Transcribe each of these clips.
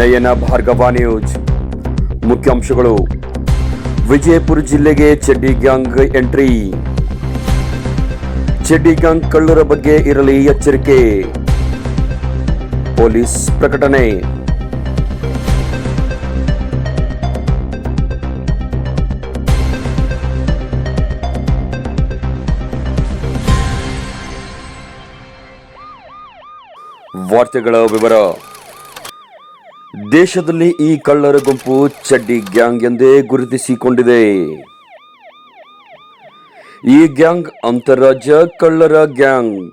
ನಯನ Bhargava news. ಮುಖ್ಯಾಂಶಗಳು. ವಿಜಯಪುರ ಜಿಲ್ಲೆಗೆ ಚಡ್ಡಿ ಗ್ಯಾಂಗ್ ಎಂಟ್ರಿ. ಚಡ್ಡಿ ಗ್ಯಾಂಗ್ ಕಳ್ಳರ ಬಗ್ಗೆ ಇರಲಿ ಎಚ್ಚರಿಕೆ. ಪೊಲೀಸ್ ಪ್ರಕಟಣೆ. ವಾರ್ತೆಗಳ ವಿವರ. ದೇಶದಲ್ಲಿ ಈ ಕಳ್ಳರ ಗುಂಪು ಚಡ್ಡಿ ಗ್ಯಾಂಗ್ ಎಂದೇ ಗುರುತಿಸಿಕೊಂಡಿದೆ. ಈ ಗ್ಯಾಂಗ್ ಅಂತಾರಾಜ್ಯ ಕಳ್ಳರ ಗ್ಯಾಂಗ್.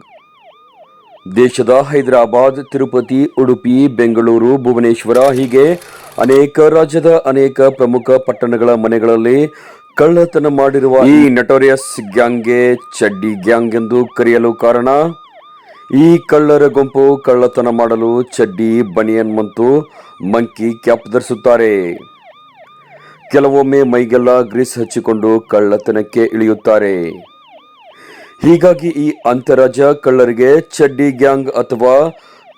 ದೇಶದ ಹೈದರಾಬಾದ್, ತಿರುಪತಿ, ಉಡುಪಿ, ಬೆಂಗಳೂರು, ಭುವನೇಶ್ವರ ಹೀಗೆ ಅನೇಕ ರಾಜ್ಯದ ಅನೇಕ ಪ್ರಮುಖ ಪಟ್ಟಣಗಳ ಮನೆಗಳಲ್ಲಿ ಕಳ್ಳತನ ಮಾಡಿರುವ ಈ ನಟೋರಿಯಸ್ ಗ್ಯಾಂಗ್ಗೆ ಚಡ್ಡಿ ಗ್ಯಾಂಗ್ ಎಂದು ಕರೆಯಲು ಕಾರಣ ಈ ಕಳ್ಳರ ಗುಂಪು ಕಳ್ಳತನ ಮಾಡಲು ಚಡ್ಡಿ, ಬನಿಯನ್ ಮತ್ತು ಮಂಕಿ ಕ್ಯಾಪ್ ಧರಿಸುತ್ತಾರೆ. ಕೆಲವೊಮ್ಮೆ ಮೈಗೆಲ್ಲ ಗ್ರೀಸ್ ಹಚ್ಚಿಕೊಂಡು ಕಳ್ಳತನಕ್ಕೆ ಇಳಿಯುತ್ತಾರೆ. ಹೀಗಾಗಿ ಈ ಅಂತರಾಜ ಕಳ್ಳರಿಗೆ ಚಡ್ಡಿ ಗ್ಯಾಂಗ್ ಅಥವಾ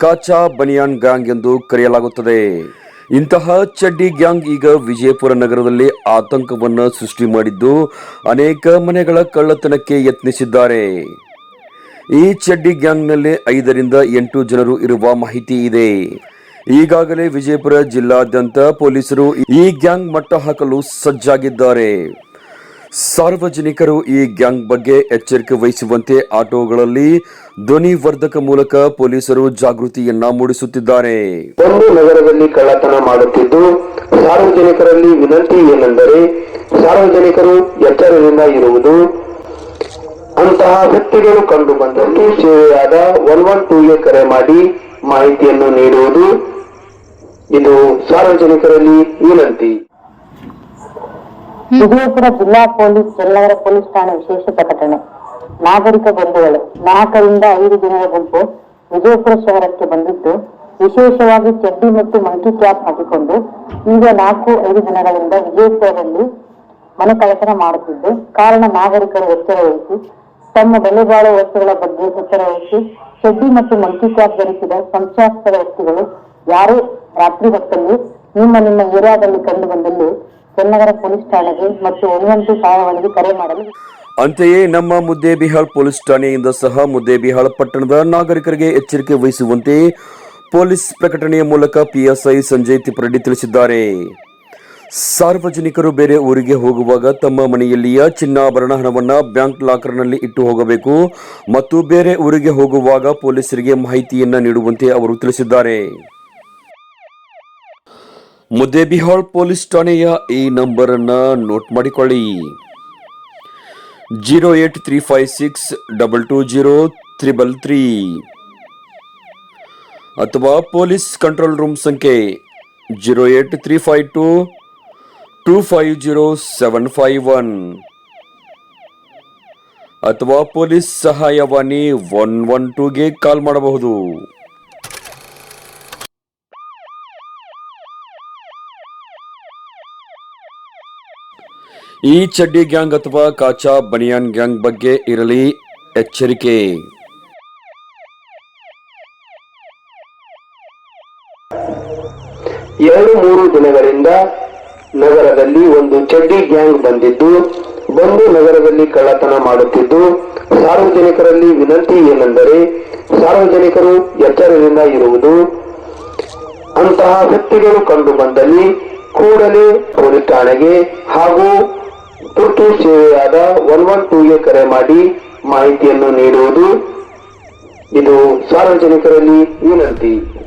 ಕಾಚಾ ಬನಿಯಾನ್ ಗ್ಯಾಂಗ್ ಎಂದು ಕರೆಯಲಾಗುತ್ತದೆ. ಇಂತಹ ಚಡ್ಡಿ ಗ್ಯಾಂಗ್ ಈಗ ವಿಜಯಪುರ ನಗರದಲ್ಲಿ ಆತಂಕವನ್ನು ಸೃಷ್ಟಿ ಮಾಡಿದ್ದು ಅನೇಕ ಮನೆಗಳ ಕಳ್ಳತನಕ್ಕೆ ಯತ್ನಿಸಿದ್ದಾರೆ. ಈ ಚಡ್ಡಿ ಗ್ಯಾಂಗ್ನಲ್ಲಿ ಐದರಿಂದ ಎಂಟು ಜನರು ಇರುವ ಮಾಹಿತಿ ಇದೆ. ಈಗಾಗಲೇ ವಿಜಯಪುರ ಜಿಲ್ಲಾದ್ಯಂತ ಪೊಲೀಸರು ಈ ಗ್ಯಾಂಗ್ ಮಟ್ಟ ಹಾಕಲು ಸಜ್ಜಾಗಿದ್ದಾರೆ. ಸಾರ್ವಜನಿಕರು ಈ ಗ್ಯಾಂಗ್ ಬಗ್ಗೆ ಎಚ್ಚರಿಕೆ ವಹಿಸುವಂತೆ ಆಟೋಗಳಲ್ಲಿ ಧ್ವನಿವರ್ಧಕ ಮೂಲಕ ಪೊಲೀಸರು ಜಾಗೃತಿಯನ್ನ ಮೂಡಿಸುತ್ತಿದ್ದಾರೆ. ಒಂದು ನಗರದಲ್ಲಿ ಕಳ್ಳತನ ಮಾಡುತ್ತಿದ್ದು, ಸಾರ್ವಜನಿಕರಲ್ಲಿ ವಿನಂತಿ ಏನೆಂದರೆ, ಸಾರ್ವಜನಿಕರು ಎಚ್ಚರದಿಂದ ಇರುವುದು ಅಂತಹ ವ್ಯಕ್ತಿಗಳು ಕಂಡು ಬಂದಲ್ಲಿ ಸೇವೆಯಾದ ಒನ್ ಒನ್ ಟೂಗೆ ಕರೆ ಮಾಡಿ ಮಾಹಿತಿಯನ್ನು ನೀಡುವುದು ಇದು ಸಾರ್ವಜನಿಕರಲ್ಲಿ ವಿನಂತಿ. ವಿಜಯಪುರ ಜಿಲ್ಲಾ ಪೊಲೀಸ್ ಎಲ್ಲವರ ಪೊಲೀಸ್ ಠಾಣೆ ವಿಶೇಷ ಪ್ರಕಟಣೆ. ನಾಗರಿಕ ಬಂಧುಗಳು. ನಾಲ್ಕರಿಂದ ಐದು ದಿನದ ಗುಂಪು ವಿಜಯಪುರ ಶಹರಕ್ಕೆ ಬಂದಿದ್ದು, ವಿಶೇಷವಾಗಿ ಚಡ್ಡಿ ಮತ್ತು ಮಂಕಿ ಕ್ಯಾಪ್ ಹಾಕಿಕೊಂಡು ಈಗ ನಾಲ್ಕು, ಐದು ದಿನಗಳಿಂದ ವಿಜಯಪುರದಲ್ಲಿ ಮನೆ ಕಳ್ಳತನ ಮಾಡುತ್ತಿದ್ದು, ಕಾರಣ ನಾಗರಿಕರು ಎಚ್ಚರ ವಹಿಸಿ ತಮ್ಮ ಬೆಲೆ ಬಾಳುವ ವಸ್ತುಗಳ ಬಗ್ಗೆ ಎಚ್ಚರ ವಹಿಸಿ ಮತ್ತು ಮಂಕಿ ಕ್ಯಾಪ್ ಧರಿಸಿದ ಸಂಶಯಾಸ್ಪದ ವ್ಯಕ್ತಿಗಳು ಯಾರು ರಾತ್ರಿ ಹೊತ್ತಲ್ಲಿ ನಿಮ್ಮ ನಿಮ್ಮ ಏರಿಯಾದಲ್ಲಿ ಕಂಡು ಬಂದಲ್ಲಿ ಚೆನ್ನಗರ ಪೊಲೀಸ್ ಠಾಣೆಗೆ ಮತ್ತು ಒಂದೊಂದು ಸಹಾಯವಾಣಿಗೆ ಕರೆ ಮಾಡಲು ಅಂತೆಯೇ ನಮ್ಮ ಮುದ್ದೇಬಿಹಾಳ್ ಪೊಲೀಸ್ ಠಾಣೆಯಿಂದ ಸಹ ಮುದ್ದೇಬಿಹಾಳ್ ಪಟ್ಟಣದ ನಾಗರಿಕರಿಗೆ ಎಚ್ಚರಿಕೆ ವಹಿಸುವಂತೆ ಪೊಲೀಸ್ ಪ್ರಕಟಣೆಯ ಮೂಲಕ ಪಿಎಸ್ಐ ಸಂಜಯ್ ತಿಪ್ಪರೆಡ್ಡಿ ತಿಳಿಸಿದ್ದಾರೆ. ಸಾರ್ವಜನಿಕರು ಬೇರೆ ಊರಿಗೆ ಹೋಗುವಾಗ ತಮ್ಮ ಮನೆಯಲ್ಲಿಯ ಚಿನ್ನಾಭರಣ ಹಣವನ್ನು ಬ್ಯಾಂಕ್ ಲಾಕರ್ನಲ್ಲಿ ಇಟ್ಟು ಹೋಗಬೇಕು ಮತ್ತು ಬೇರೆ ಊರಿಗೆ ಹೋಗುವಾಗ ಪೊಲೀಸರಿಗೆ ಮಾಹಿತಿಯನ್ನು ನೀಡುವಂತೆ ಅವರು ತಿಳಿಸಿದ್ದಾರೆ. ಮುದ್ದೇಬಿಹಾಳ್ ಪೊಲೀಸ್ ಠಾಣೆಯ ಈ ನಂಬರ್ ಅನ್ನ ನೋಟ್ ಮಾಡಿಕೊಳ್ಳಿ. Zero eight three five six double two zero triple three. ಅಥವಾ ಪೊಲೀಸ್ ಕಂಟ್ರೋಲ್ ರೂಮ್ ಸಂಖ್ಯೆ zero eight three five two two five zero seven five one ಅಥವಾ ಪೊಲೀಸ್ ಸಹಾಯವಾಣಿ ಒನ್ ಒನ್ ಟೂಗೆ ಕಾಲ್ ಮಾಡಬಹುದು. ಈ ಚಡ್ಡಿ ಗ್ಯಾಂಗ್ ಅಥವಾ ಕಾಚಾ ಬನಿಯಾನ್ ಗ್ಯಾಂಗ್ ಬಗ್ಗೆ ಇರಲಿ ಎಚ್ಚರಿಕೆ. ಎರಡು ಮೂರು ದಿನಗಳಿಂದ ನಗರದಲ್ಲಿ ಒಂದು ಚಡ್ಡಿ ಗ್ಯಾಂಗ್ ಬಂದಿದ್ದು, ಬಂದು ನಗರದಲ್ಲಿ ಕಳ್ಳತನ ಮಾಡುತ್ತಿದ್ದು, ಸಾರ್ವಜನಿಕರಲ್ಲಿ ವಿನಂತಿ ಏನೆಂದರೆ, ಸಾರ್ವಜನಿಕರು ಎಚ್ಚರದಿಂದ ಇರುವುದು. ಅಂತಹ ವ್ಯಕ್ತಿಗಳು ಕಂಡು ಬಂದಲ್ಲಿ ಕೂಡಲೇ ಪೊಲೀಸ್ ಠಾಣೆಗೆ ಹಾಗೂ ತುರ್ತು ಸೇವೆಯಾದ ಒನ್ ಒನ್ ಟೂಗೆ ಕರೆ ಮಾಡಿ ಮಾಹಿತಿಯನ್ನು ನೀಡುವುದು. ಇದು ಸಾರ್ವಜನಿಕರಲ್ಲಿ ವಿನಂತಿ.